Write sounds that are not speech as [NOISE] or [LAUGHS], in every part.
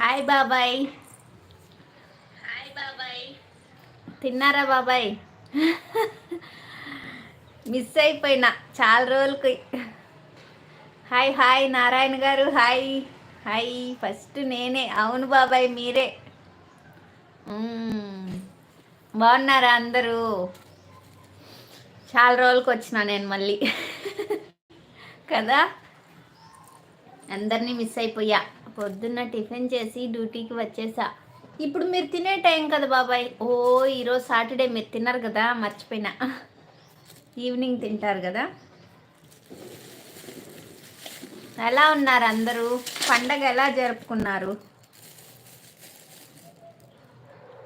Hi బాబాయ్. Hi బాబాయ్. తిన్నారా బాబాయ్? మిస్ అయిపోయినా చాలా రోజులకి. హాయ్ హాయ్ నారాయణ గారు హాయ్. హాయ్ ఫస్ట్ నేనే. అవును బాబాయ్ మీరే. బాగున్నారా అందరూ? చాలా రోజులకి వచ్చిన నేను మళ్ళీ. కదా? అందరినీ మిస్ అయిపోయా. పొద్దున్న టిఫిన్ చేసి డ్యూటీకి వచ్చేసా. ఇప్పుడు మీరు తినే టైం కదా బాబాయ్. ఓ ఈరోజు సాటర్డే మీరు తిన్నారు కదా మర్చిపోయినా. ఈవినింగ్ తింటారు కదా. ఎలా ఉన్నారు అందరూ? పండగ ఎలా జరుపుకున్నారు?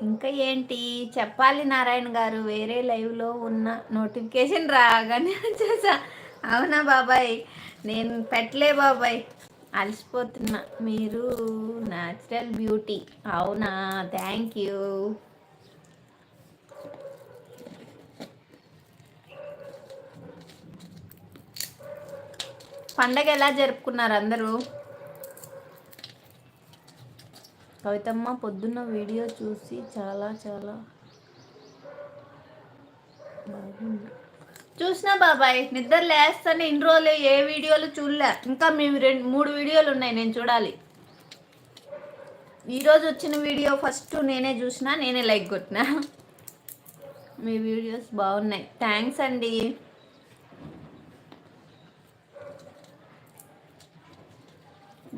ఇంకా ఏంటి? చెప్పాలి నారాయణ గారు వేరే లైవ్లో ఉన్న నోటిఫికేషన్ రాగానే వచ్చేసా. అవునా బాబాయ్? నేను పెట్టలే బాబాయ్. అలసిపోతున్నా. మీరు న్యాచురల్ బ్యూటీ అవునా? థ్యాంక్ యూ పండగ ఎలా జరుపుకున్నారు అందరూ? కవితమ్మ పొద్దున్న వీడియో చూసి చాలా చాలా బాగుంది. చూసినా బాబాయ్ నిద్ర లేస్తానే ఇన్ని రోజులు ఏ వీడియోలు చూడలే. ఇంకా మేము రెండు మూడు వీడియోలు ఉన్నాయి నేను చూడాలి. ఈరోజు వచ్చిన వీడియో ఫస్ట్ నేనే చూసిన నేనే లైక్ కొట్టిన. మీ వీడియోస్ బాగున్నాయి. థ్యాంక్స్ అండి.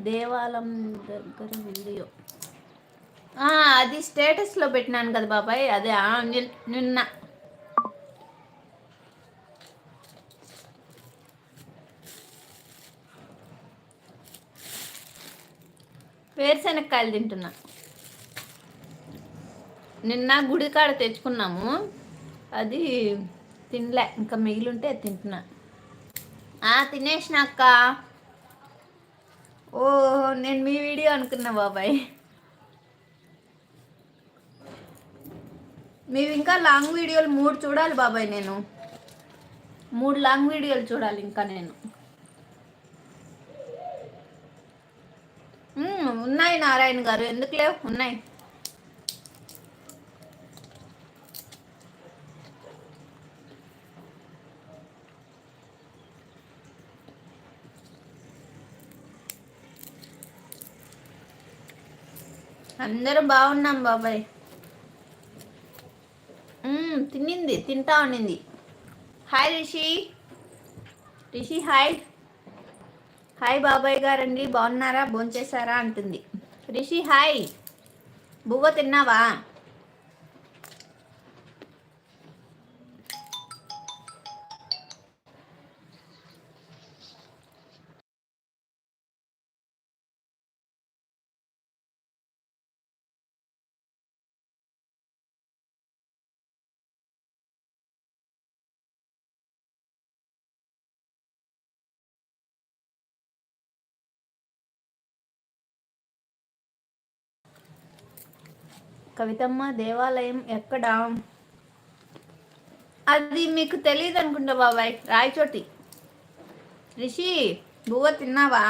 దేవాలయం దగ్గర వీడియో. అది స్టేటస్లో పెట్టినాను కదా బాబాయ్ అదే నిన్న. వేరుశెనక్కాయలు తింటున్నా. నిన్న గుడికాడ తెచ్చుకున్నాము. అది తినలే. ఇంకా మిగిలింటే తింటున్నా. ఆ, తినేసిన అక్క. ఓ నేను మీ వీడియో అనుకున్నా బాబాయ్. మీవి ఇంకా లాంగ్ వీడియోలు మూడు చూడాలి బాబాయ్ నేను. మూడు లాంగ్ వీడియోలు చూడాలి ఇంకా నేను. ఉన్నాయి నారాయణ గారు. ఎందుకు లేవు? ఉన్నాయి. అందరూ బాగున్నాం బాబాయ్. తినింది తింటా ఉన్నింది hi Rishi Rishi hi hi బాబాయ్ గారండి బాగున్నారా? భోంచేశారా? అంటుంది. రిషి హాయ్. బువ్వ తిన్నావా? కవితమ్మ దేవాలయం ఎక్కడ? అది మీకు తెలియదు అనుకుంటా బాబాయ్ రాయచోటి రిషి బువ్వ తిన్నావా?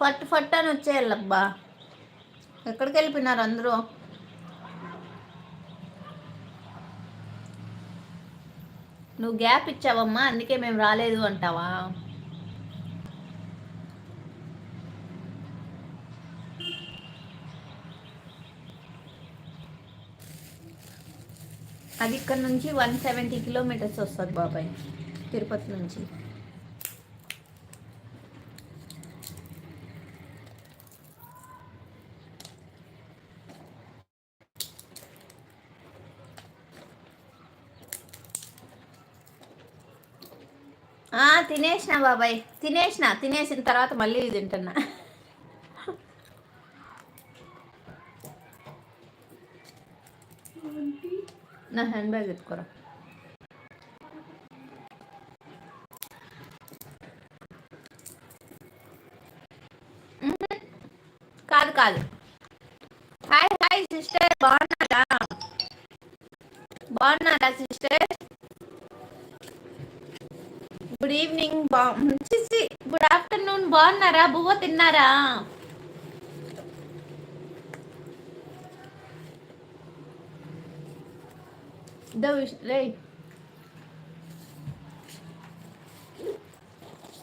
ఫట్ ఫట్ అని వచ్చేయాలబ్బా ఎక్కడికి వెళ్ళిపోయినారు అందరూ? నువ్వు గ్యాప్ ఇచ్చావమ్మా అందుకే మేము రాలేదు అంటావా? అది ఇక్కడ నుంచి వన్ సెవెంటీ కిలోమీటర్స్ వస్తుంది బాబాయ్ తిరుపతి నుంచి ఆ, తినేసిన బాబాయ్. తినేసిన తినేసిన తర్వాత మళ్ళీ తింటున్నా. నా హ్యాండ్ బ్యాగ్ ఎత్తుకోరా కాదు కాదు. Hi hi sister. బాగున్నారా? బాగున్నారా సిస్టర్ గుడ్ ఈవినింగ్ బా గుడ్ ఆఫ్టర్నూన్ బాగున్నారా? బువ్వ తిన్నారా?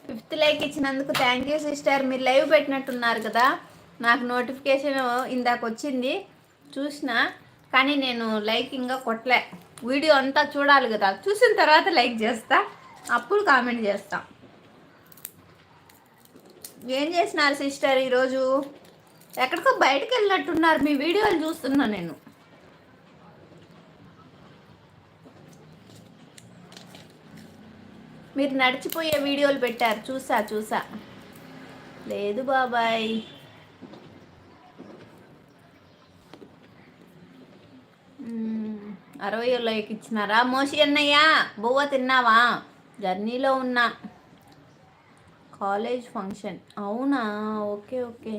ఫిఫ్త్ లైక్ ఇచ్చినందుకు థ్యాంక్ యూ సిస్టర్. మీరు లైవ్ పెట్టినట్టున్నారు కదా. నాకు నోటిఫికేషన్ ఇందాక వచ్చింది. చూసిన కానీ నేను లైక్ ఇంకా కొట్టలే వీడియో అంతా చూడాలి కదా. చూసిన తర్వాత లైక్ చేస్తా. అప్పుడు కామెంట్ చేస్తా. ఏం చేసినారు సిస్టర్ ఈరోజు? ఎక్కడికో బయటకు వెళ్ళినట్టున్నారు. మీ వీడియోలు చూస్తున్నా నేను. మీరు నడిచిపోయే వీడియోలు పెట్టారు. చూసా చూసా. లేదు బాబాయ్. అరవై లైక్ ఇచ్చినారా? మోషి అన్నయ్య బువ్వ తిన్నావా? జర్నీలో ఉన్నా. College function. అవునా? Okay okay.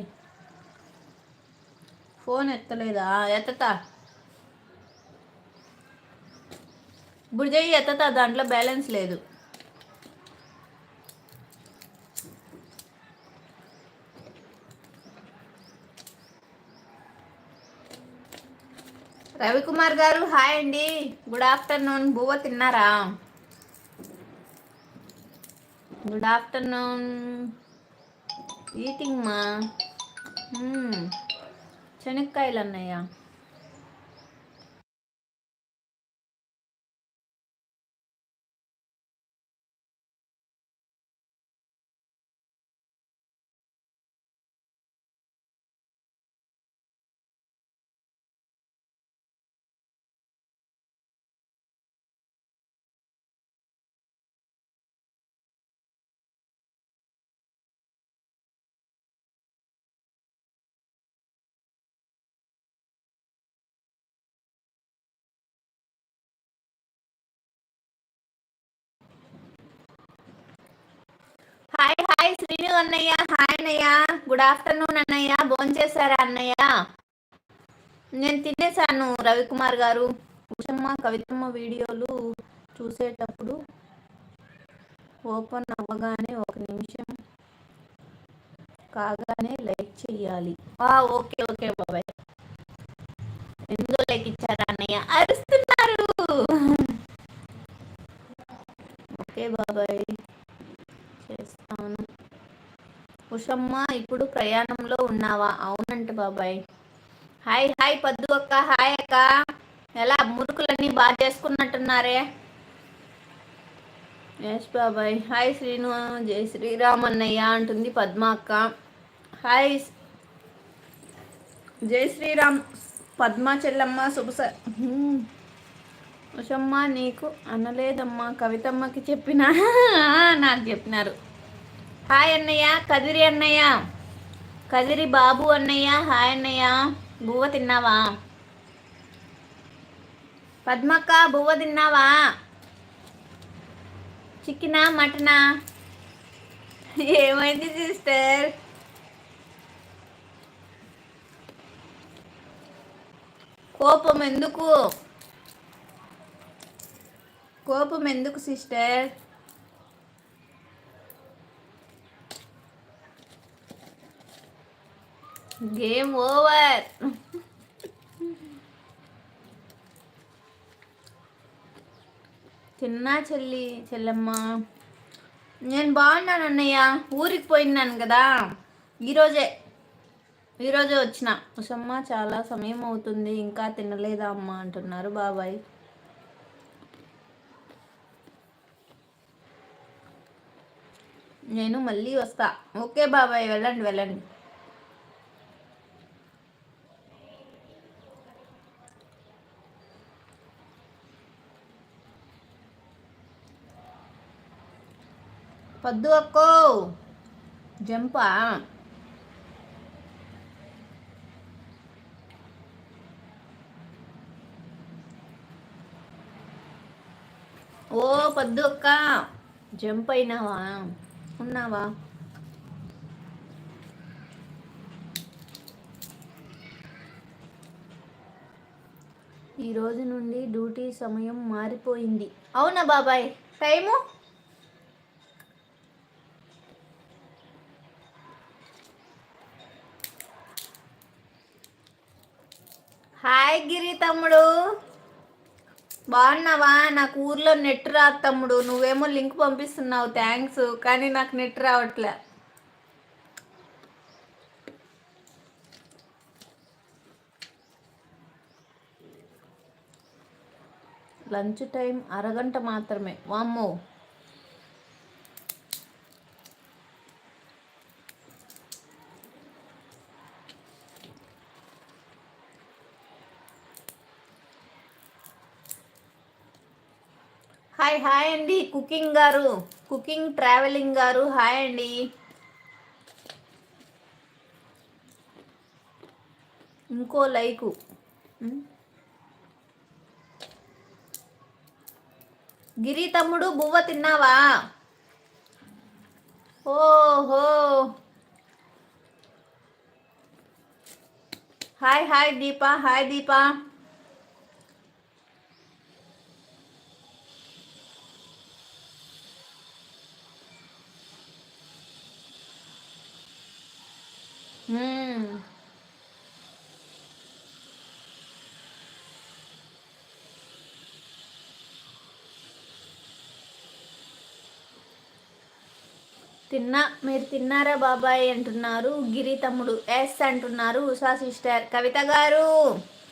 ఫోన్ ఎత్తలేదా? ఎత్తతా. ఇప్పుడు చెయ్యి ఎత్తతా. దాంట్లో బ్యాలెన్స్ లేదు. రవికుమార్ గారు హాయ్ అండి. Good afternoon. బువ్వ తిన్నారా? గుడ్ ఆఫ్టర్నూన్ ఈటింగ్ మా శనక్కాయలు అన్నయ్యా. హాయ్ హాయ్ శ్రీను అన్నయ్య. హాయ్ అన్నయ్య. గుడ్ ఆఫ్టర్నూన్ అన్నయ్య. చేశారా అన్నయ్య? నేను తినేసాను రవికుమార్ గారు. ఉషమ్మ కవితమ్మ వీడియోలు చూసేటప్పుడు ఓపెన్ అవ్వగానే ఒక నిమిషం కాగానే లైక్ చేయాలి ఓకే ఓకే బాబాయ్. ఎందులో లైక్ ఇచ్చారా అన్నయ్య? అరుస్తున్నా ఓకే బాబాయ్ చేస్తాను ఉషమ్మ ఇప్పుడు ప్రయాణంలో ఉన్నావా? అవునంట బాబాయ్. హాయ్ హాయ్ పద్దు అక్క హాయ్ అక్క. ఎలా మురుకులన్నీ బాగా చేసుకున్నట్టున్నారే? ఎస్ బాబాయ్. హాయ్ శ్రీను జై శ్రీరామ్ అన్నయ్య అంటుంది పద్మ అక్క. హాయ్ జై శ్రీరామ్. పద్మ చెల్లమ్మ శుభస ఉషమ్మ నీకు అనలేదమ్మా. కవితమ్మకి చెప్పిన? [LAUGHS] నాకు చెప్పినారు. హాయ్ అన్నయ్య కదిరి అన్నయ్య. కదిరి బాబు అన్నయ్య హాయ్ అన్నయ్య. బువ్వ తిన్నావా? పద్మక్క బువ్వ తిన్నావా? చికెనా మటనా? ఏమైంది సిస్టర్? కోపం ఎందుకు? కోపం ఎందుకు సిస్టర్? గేమ్ ఓవర్ తిన్నా చెల్లి చెల్లమ్మ. నేను బాగున్నాను అన్నయ్య. ఊరికి పోయినాను కదా. ఈరోజే. ఈరోజే వచ్చిన. ఉషమ్మ చాలా సమయం అవుతుంది. ఇంకా తినలేదా అమ్మ అంటున్నారు బాబాయ్. నేను మళ్ళీ వస్తా. ఓకే బాబాయ్ వెళ్ళండి వెళ్ళండి. పద్దు అక్కో జంపా. ఓ పద్దు అక్క జంప్ అయినావా ఉన్నావా? ఈ రోజు నుండి డ్యూటీ సమయం మారిపోయింది. అవునా బాబాయ్? టైము హాయ్ గిరి తమ్ముడు? బాగున్నావా? నాకు ఊర్లో నెట్ రాదు తమ్ముడు. నువ్వేమో లింక్ పంపిస్తున్నావు. థ్యాంక్స్. కానీ నాకు నెట్ రావట్లే. లంచ్ టైం అరగంట మాత్రమే. వామ్మో. హాయ్ అండి కుకింగ్ గారు కుకింగ్ ట్రావెలింగ్ గారు హాయ్ అండి. ఇంకో లైకు. గిరి తమ్ముడు బువ్వ తిన్నావా? ఓహో. Hi hi Deepa hi Deepa. Hmm. తిన్నా మీరు తిన్నారా బాబాయ్ అంటున్నారు గిరి తమ్ముడు ఎస్ అంటున్నారు ఉషా సిస్టర్. కవిత గారు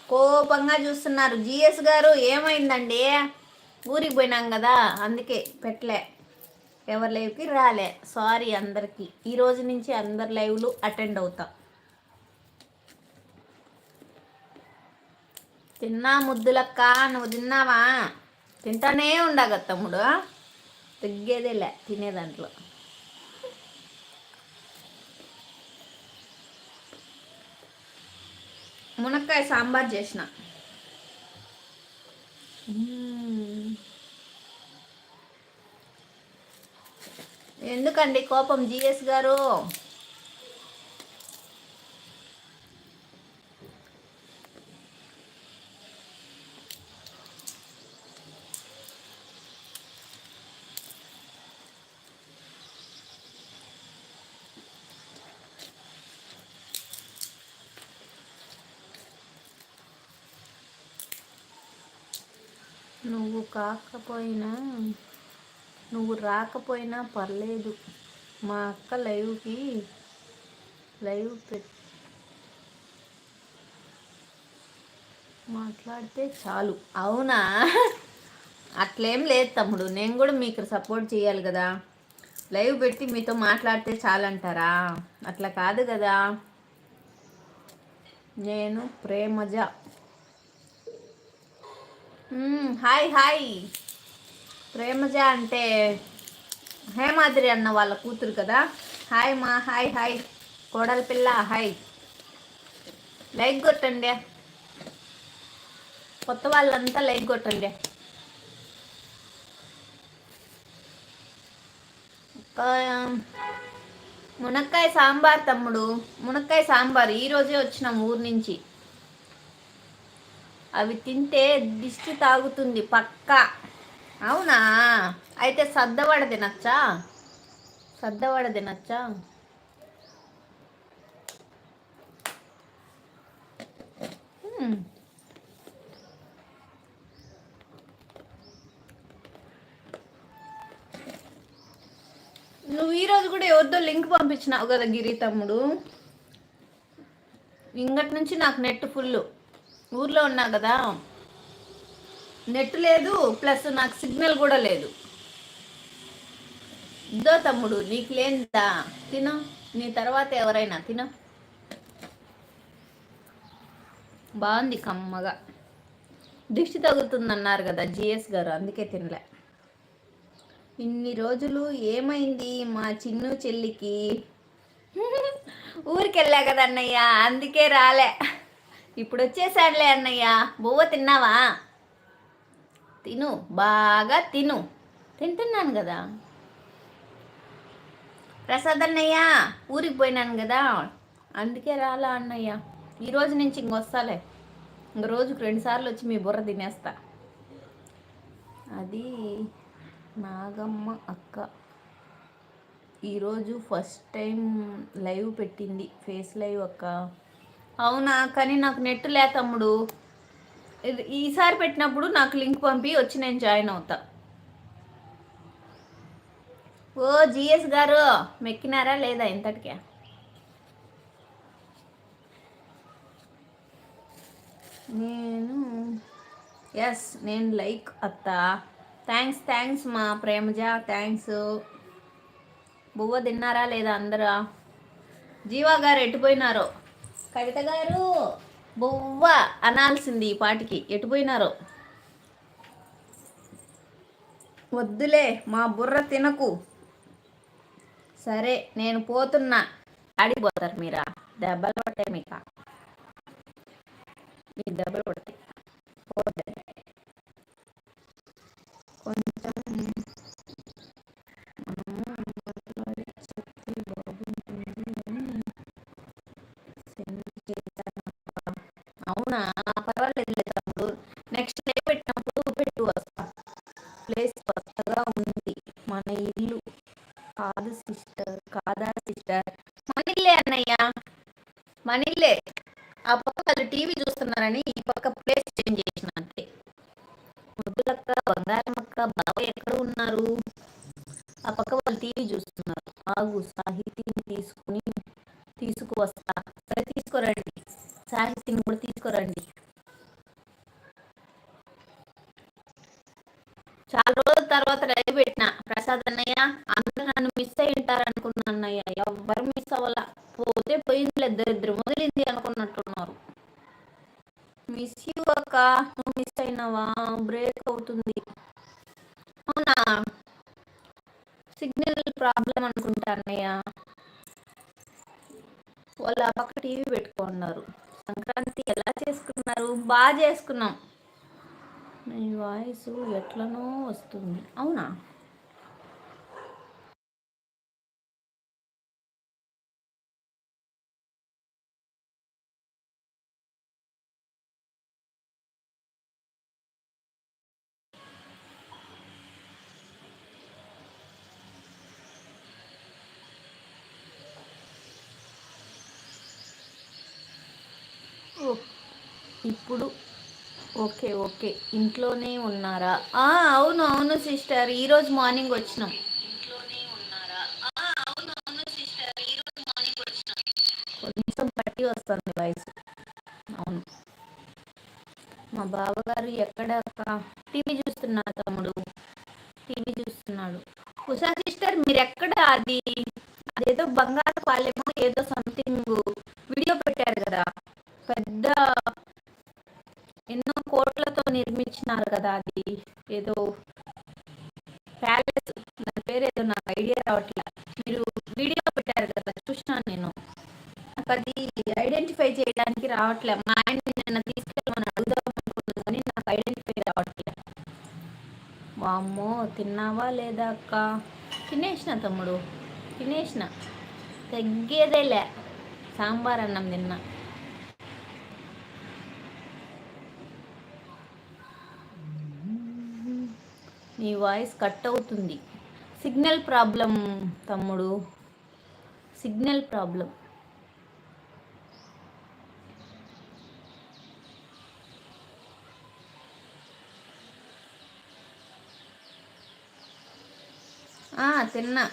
కోపంగా చూస్తున్నారు. జిఎస్ గారు ఏమైందండి? ఊరికి పోయినాం కదా అందుకే పెట్టలే. ఎవరి లైవ్కి రాలే. సారీ అందరికీ. ఈ రోజు నుంచి అందరి లైవ్లు అటెండ్ అవుతా. తిన్నా ముద్దులక్క నువ్వు తిన్నావా? తింటానే ఉండగా తమ్ముడు. తగ్గేదేలే తినే దాంట్లో. మునక్కాయ సాంబార్ చేసిన. ఎందుకండి కోపం జిఎస్ గారు? నువ్వు కాకపోయినా నువ్వు రాకపోయినా పర్లేదు. మా అక్క లైవ్కి లైవ్ పెట్ మాట్లాడితే చాలు. అవునా? అట్లేం లేదు తమ్ముడు. నేను కూడా మీకు సపోర్ట్ చేయాలి కదా. లైవ్ పెట్టి మీతో మాట్లాడితే చాలంటారా? అట్లా కాదు కదా. నేను ప్రేమజ. Hi hi. ప్రేమజ అంటే హేమాద్రి అన్న వాళ్ళ కూతురు కదా. హాయ్ మా హాయ్ హాయ్. కోడలి పిల్ల హాయ్. లైక్ కొట్టండి. కొత్త వాళ్ళంతా లైక్ కొట్టండి. మునక్కాయ సాంబార్ తమ్ముడు. మునక్కాయ సాంబార్ ఈరోజే వచ్చినాం ఊరు నుంచి. అవి తింటే దిష్టి తాగుతుంది పక్కా. అవునా? అయితే సద్దవడ తినచ్చా? సద్దవడ తినచ్చా? నువ్వు ఈరోజు కూడా ఎవరిదో లింక్ పంపించినావు కదా గిరి తమ్ముడు. ఇంగటి నుంచి నాకు నెట్ ఫుల్ ఊర్లో ఉన్నా కదా. నెట్ లేదు ప్లస్ నాకు సిగ్నల్ కూడా లేదు. ఇద్దో తమ్ముడు నీకు లేనిదా? తిను. నీ తర్వాత ఎవరైనా తిను. బాగుంది కమ్మగా. దిష్టి తగులుతుందన్నారు కదా జిఎస్ గారు అందుకే తినలే. ఇన్ని రోజులు ఏమైంది మా చిన్ను చెల్లికి? ఊరికెళ్ళా కదా అన్నయ్య అందుకే రాలే. ఇప్పుడు వచ్చేసాడులే అన్నయ్య. బువ్వ తిన్నావా? తిను బాగా తిను. తింటున్నాను కదా. ప్రసాద్ అన్నయ్య ఊరికి పోయినాను కదా. అందుకే రాలా అన్నయ్య. ఈరోజు నుంచి ఇంకొస్తాలే ఇంక రోజుకు రెండుసార్లు వచ్చి మీ బుర్ర తినేస్తా. అది నాగమ్మ అక్క. ఈరోజు ఫస్ట్ టైం లైవ్ పెట్టింది. ఫేస్ లైవ్ అక్క. అవునా కానీ నాకు నెట్ లే తమ్ముడు. ఈసారి పెట్టినప్పుడు నాకు లింక్ పంపి వచ్చి నేను జాయిన్ అవుతా. ఓ జిఎస్ గారు మెక్కినారా లేదా ఇంతటికే? నేను ఎస్ నేను లైక్ అత్త. థ్యాంక్స్ థ్యాంక్స్ మా ప్రేమజ థ్యాంక్స్ బువ్వ తిన్నారా లేదా అందరా? జీవా గారు ఎటుపోయినారో కవిత గారు. బువ్వ అనాల్సింది ఈ పాటికి. ఎటుపోయినారో వద్దులే మా బుర్ర తినకు. సరే నేను పోతున్నా. ఆడిపోతారు మీరా? దెబ్బలు పట్టాయి మీకు? మీకు దెబ్బలు పడతాయి కొంచెం వస్తా. సరే తీసుకురండి. సాహిత్యం కూడా తీసుకురండి. చాలా రోజుల తర్వాత రైలు పెట్టిన. ప్రసాద్ అన్నయ్య అందరూ నన్ను మిస్ అయి ఉంటారు అనుకున్నా అన్నయ్య. ఎవ్వరు మిస్ అవ్వాల. పోతే పోయింది ఇద్దరిద్దరు వదిలింది అనుకున్నట్టున్నారు. మిస్ యూ అక్క. నువ్వు మిస్ అయినావా బ్రేక్ అవుతుంది అవునా సిగ్నల్ ప్రాబ్లం అనుకుంటా అన్నయ్య వాళ్ళు ఆ పక్క టీవీ పెట్టుకున్నారు సంక్రాంతి ఎలా చేసుకున్నారు బాగా చేసుకున్నాం. నీ వాయిస్ ఎట్లనో వస్తుంది. అవునా? ఇప్పుడు. Okay okay. ఇంట్లోనే ఉన్నారా? అవును అవును సిస్టర్. ఈరోజు మార్నింగ్ వచ్చినాం. కొంచెం పట్టి వస్తుంది వయసు. అవును. మా బావగారు ఎక్కడ టీవీ చూస్తున్నారు తమ్ముడు. టీవీ చూస్తున్నాడు. ఉషా సిస్టర్ మీరు ఎక్కడ అది వామ్మో తిన్నావా లేదా అక్క? తినేసిన తమ్ముడు తినేసిన. తగ్గేదేలే. సాంబార్ అన్నం తిన్నా. నీ వాయిస్ కట్ అవుతుంది. సిగ్నల్ ప్రాబ్లం తమ్ముడు. Signal problem. తిన్నా.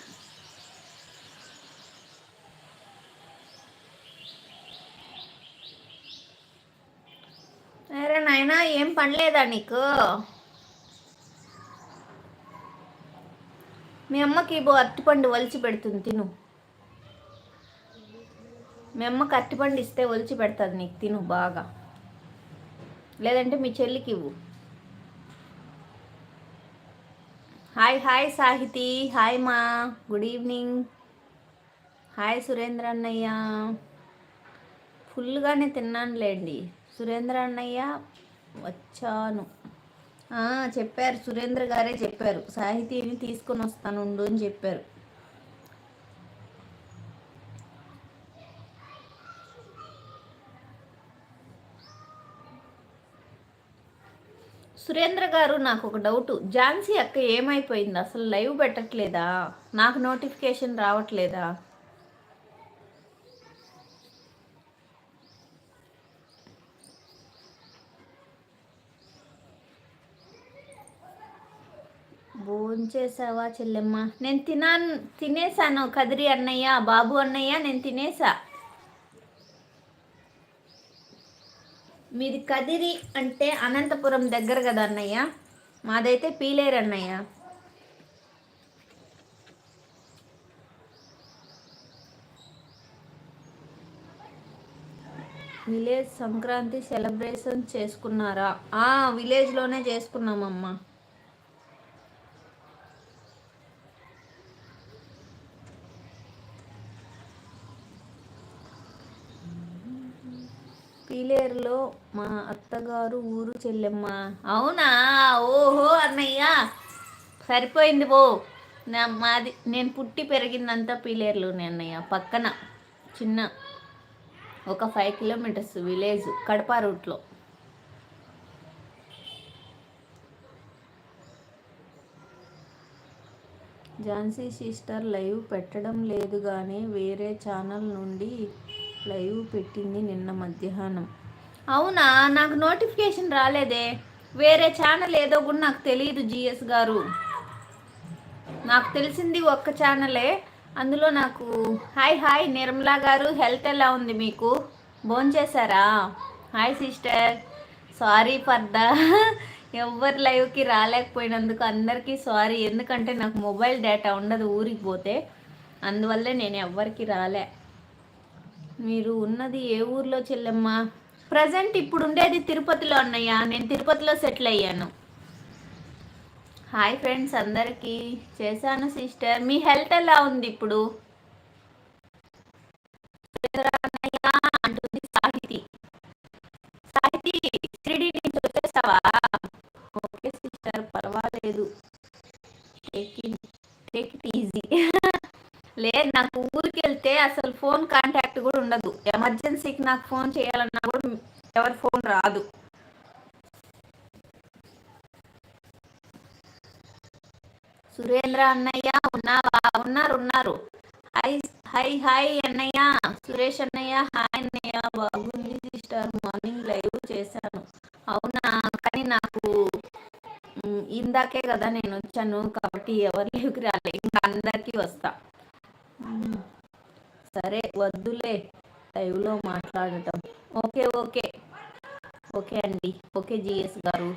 అరే నాయనా ఏం పనిలేదా నీకు? మీ అమ్మకి ఇబో అరటిపండు ఒలిచి పెడుతుంది తిను. మీ అమ్మకి అరటిపండు ఇస్తే ఒలిచి పెడుతుంది నీకు తిను బాగా. లేదంటే మీ చెల్లికి ఇవ్వు. హాయ్ హాయ్ సాహితి హాయ్ మా గుడ్ ఈవినింగ్ హాయ్ సురేంద్ర అన్నయ్య ఫుల్గానే తిన్నానులేండి. సురేంద్ర అన్నయ్య వచ్చాను. చెప్పారు. సురేంద్ర గారే చెప్పారు. సాహితీని తీసుకొని వస్తాను ఉండు అని చెప్పారు. సురేంద్ర గారు నాకు ఒక డౌట్. ఝాన్సీ అక్క ఏమైపోయింది? అసలు లైవ్ పెట్టట్లేదా? నాకు నోటిఫికేషన్ రావట్లేదా? భోంచేసావా చెల్లెమ్మ? నేను తినా తినేసాను కదిరి అన్నయ్య బాబు అన్నయ్య నేను తినేసా మీది కదిరి అంటే అనంతపురం దగ్గర కదా అన్నయ్య? మాదైతే పీలేరు అన్నయ్య. విలేజ్ సంక్రాంతి సెలబ్రేషన్ చేసుకున్నారా? ఆ విలేజ్లోనే చేసుకున్నామమ్మా. పీలేరులో మా అత్తగారు ఊరు చెల్లెమ్మ. అవునా? ఓహో అన్నయ్య. సరిపోయింది ఓ నా మాది నేను పుట్టి పెరిగిందంతా పీలేరులోనే అన్నయ్య పక్కన చిన్న ఒక ఫైవ్ కిలోమీటర్స్ విలేజ్ కడప రూట్లో ఝాన్సీ సిస్టర్ లైవ్ పెట్టడం లేదు కానీ వేరే ఛానల్ నుండి లైవ్ పెట్టింది నిన్న మధ్యాహ్నం. అవునా? నాకు నోటిఫికేషన్ రాలేదే. వేరే ఛానల్ ఏదో కూడా నాకు తెలియదు జిఎస్ గారు. నాకు తెలిసింది ఒక్క ఛానలే. అందులో నాకు హాయ్ హాయ్ నిర్మలా గారు హెల్త్ ఎలా ఉంది మీకు? భోంచేశారా hi sister. Sorry for the ఎవరి లైవ్కి రాలేకపోయినందుకు అందరికీ సారీ. ఎందుకంటే నాకు మొబైల్ డేటా ఉండదు ఊరికి పోతే. అందువల్లే నేను ఎవ్వరికి రాలే. మీరు ఉన్నది ఏ ఊర్లో చెల్లెమ్మ? ప్రజెంట్ ఇప్పుడు ఉండేది తిరుపతిలో అన్నయ్య. నేను తిరుపతిలో సెటిల్ అయ్యాను. హాయ్ ఫ్రెండ్స్ అందరికీ చేశాను సిస్టర్ మీ హెల్త్ ఎలా ఉంది ఇప్పుడు? అన్నయ్య? అంటుంది సాహితి. సాహితీ త్రీడీ నుంచి వచ్చేసావా? ఓకే సిస్టర్ పర్వాలేదు. టేక్ ఇట్ ఈజీ లేదు నాకు ఊరికి వెళ్తే అసలు ఫోన్ కాంటాక్ట్ ఉండదు. ఎమర్జెన్సీకి నాకు ఫోన్ చేయాలన్నా కూడా ఎవరి ఫోన్ రాదు. సురేంద్ర అన్నయ్య ఉన్నావా? ఉన్నారు ఉన్నారు. హాయ్ హాయ్ హాయ్ అన్నయ్య. సురేష్ అన్నయ్య హాయ్ అన్నయ్య. బాగుంది సిస్టర్. మార్నింగ్ లైవ్ చేశాను. అవునా? కానీ నాకు ఇందాకే కదా నేను వచ్చాను కాబట్టి ఎవరి లైవ్కి రాలే. ఇంకా అందరికీ వస్తా. సరే వద్దులే. లైవ్లో మాట్లాడటం. Okay okay. ఓకే అండి. ఓకే జిఎస్ గారు.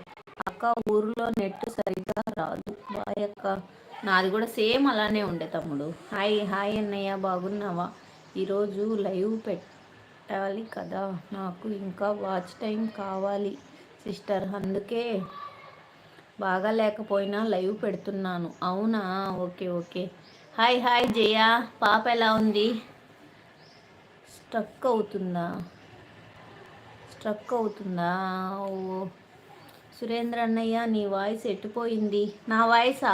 అక్క ఊరిలో నెట్ సరిగ్గా రాదు. బాయ్ అక్క. నాది కూడా సేమ్ అలానే ఉండే తమ్ముడు. హాయ్ హాయ్ అన్నయ్య. బాగున్నావా? ఈరోజు లైవ్ పెట్టాలి కదా. నాకు ఇంకా వాచ్ టైం కావాలి సిస్టర్. అందుకే బాగా లేకపోయినా లైవ్ పెడుతున్నాను. అవునా? Okay okay. Hi hi Jaya. పాప ఎలా ఉంది? స్ట్రక్ అవుతుందా? స్ట్రక్ అవుతుందా? ఓ. సురేంద్ర అన్నయ్య నీ వాయిస్ ఎట్టిపోయింది? నా వాయిసా?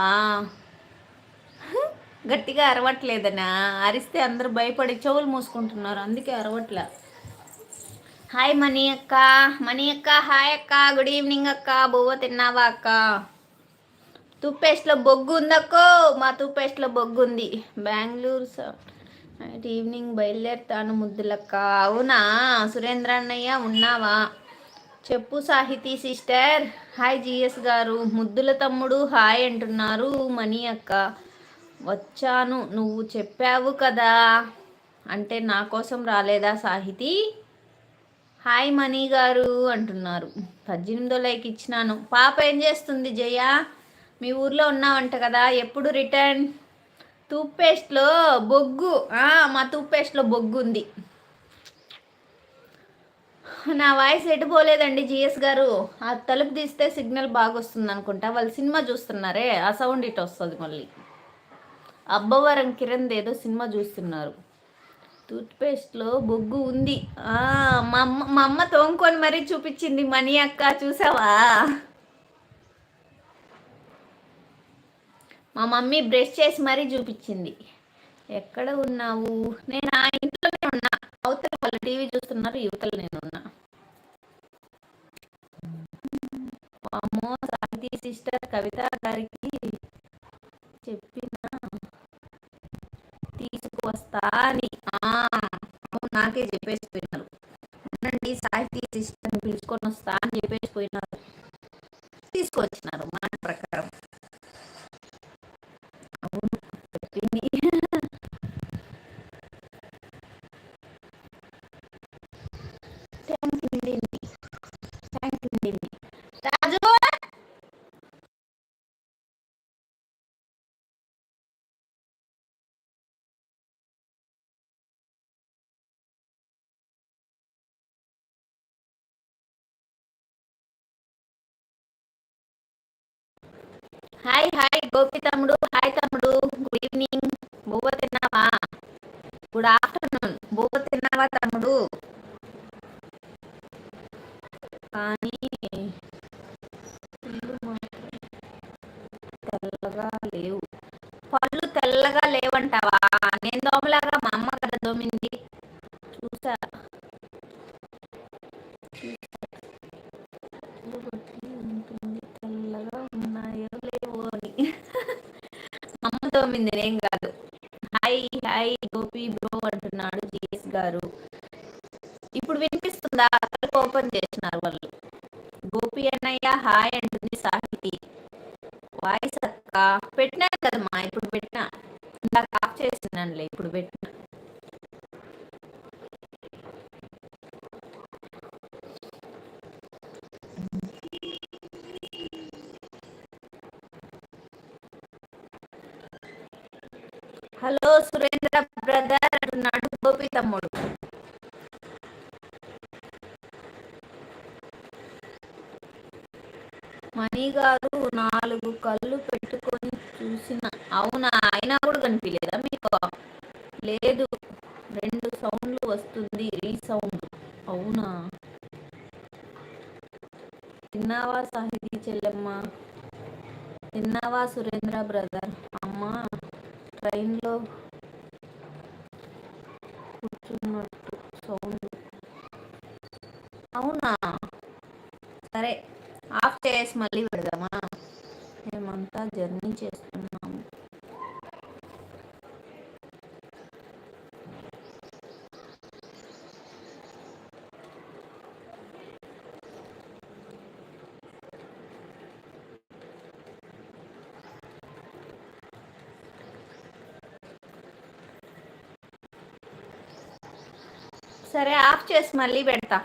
గట్టిగా అరవట్లేదనా? అరిస్తే అందరూ భయపడి చెవులు మూసుకుంటున్నారు అందుకే అరవట్లే. హాయ్ మనీ అక్క మనీ అక్క హాయ్ అక్క. గుడ్ ఈవినింగ్ అక్క. బువ్వ తిన్నావా అక్క? టూత్పేస్ట్లో బొగ్గు ఉందక్కో. మా టూత్పేస్ట్లో బొగ్గు ఉంది బెంగళూరు నైట్ ఈవినింగ్ బయలుదేరుతాను ముద్దులక్క. అవునా? సురేంద్ర అన్నయ్య ఉన్నావా? చెప్పు సాహితీ సిస్టర్. హాయ్ జిఎస్ గారు. ముద్దుల తమ్ముడు హాయ్ అంటున్నారు మనీ అక్క. వచ్చాను. నువ్వు చెప్పావు కదా. అంటే నా కోసం రాలేదా సాహితి? హాయ్ మనీ గారు అంటున్నారు. పద్దెనిమిదో లైక్ ఇచ్చినాను. పాప ఏం చేస్తుంది జయ? మీ ఊర్లో ఉన్నావంట కదా. ఎప్పుడు రిటర్న్? టూత్పేస్ట్లో బొగ్గు. మా టూత్పేస్ట్లో బొగ్గు ఉంది నా వాయిస్ ఎటుపోలేదండి జిఎస్ గారు. ఆ తలుపు తీస్తే సిగ్నల్ బాగా వస్తుంది అనుకుంటా వాళ్ళు సినిమా చూస్తున్నారే ఆ సౌండ్ ఇటు వస్తుంది మళ్ళీ. అబ్బవరం కిరణ్ ఏదో సినిమా చూస్తున్నారు. టూత్పేస్ట్లో బొగ్గు ఉంది. మా అమ్మ మా అమ్మ తోముకొని మరీ చూపించింది మనీ అక్క చూసావా? మా మమ్మీ బ్రష్ చేసి మరీ చూపించింది. ఎక్కడ ఉన్నావు? నేను ఆ ఇంట్లోనే ఉన్నా. అవతల వాళ్ళు టీవీ చూస్తున్నారు యువతలు నేను ఉన్నా. అమ్మో సాహితీ సిస్టర్ కవిత గారికి చెప్పిన తీసుకువస్తా అని. నాకే చెప్పేసి పోయినారు ఉండండి సాహితీ సిస్టర్ని పిలుచుకొని వస్తా అని చెప్పేసి పోయినారు తీసుకొచ్చినారు మాట ప్రకారం. హాయ్ హాయ్ గోపి తమ్ముడు. హాయ్ తమ్ముడు. గుడ్ ఈవినింగ్ బువ్వ తిన్నావా? గుడ్ ఆఫ్టర్నూన్ బువ్వ తిన్నావా తమ్ముడు? కానీ తెల్లగా లేవు. పళ్ళు తెల్లగా లేవంటావా? నేను దోమలాగా మా అమ్మ Hello, Surendra and mom. సరే ఆఫ్ చేసి మళ్ళీ పెడతా